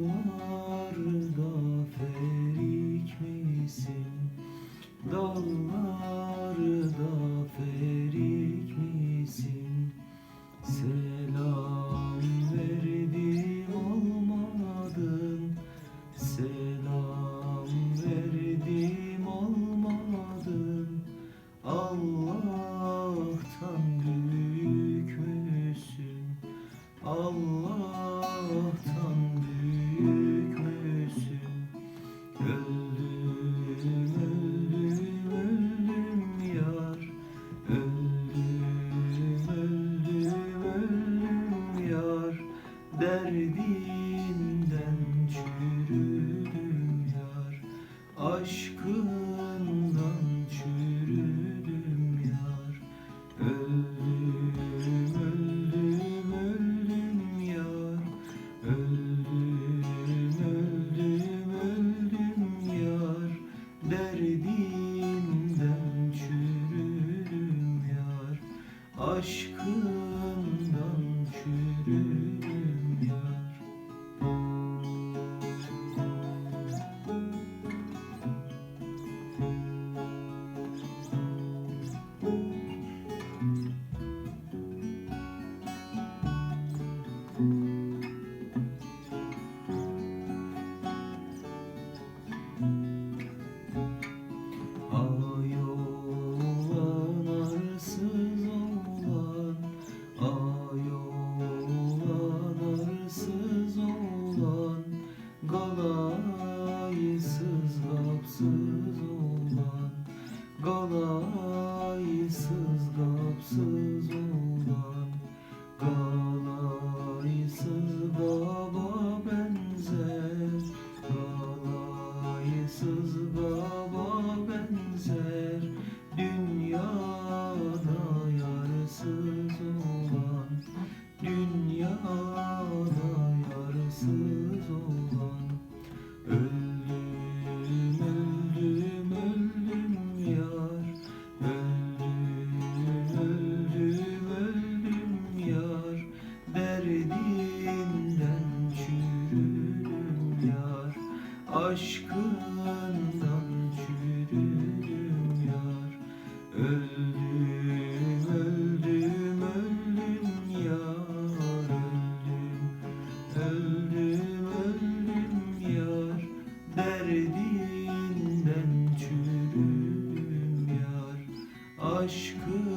Dağlarda misin? Dağlarda misin? Selam verdim olmadın Selam verdim olmadın Allah'tan büyük müsün? Allah Derdinden çürüdüm yar Aşkından çürüdüm yar. Öldüm, öldüm, öldüm yar Öldüm, öldüm, öldüm yar. Derdinden çürüdüm yar Aşkından answers Aşkından çürüdüm yar. Öldüm, öldüm, öldüm yar Öldüm, öldüm, öldüm yar. Derdinden çürüdüm yar. Aşkından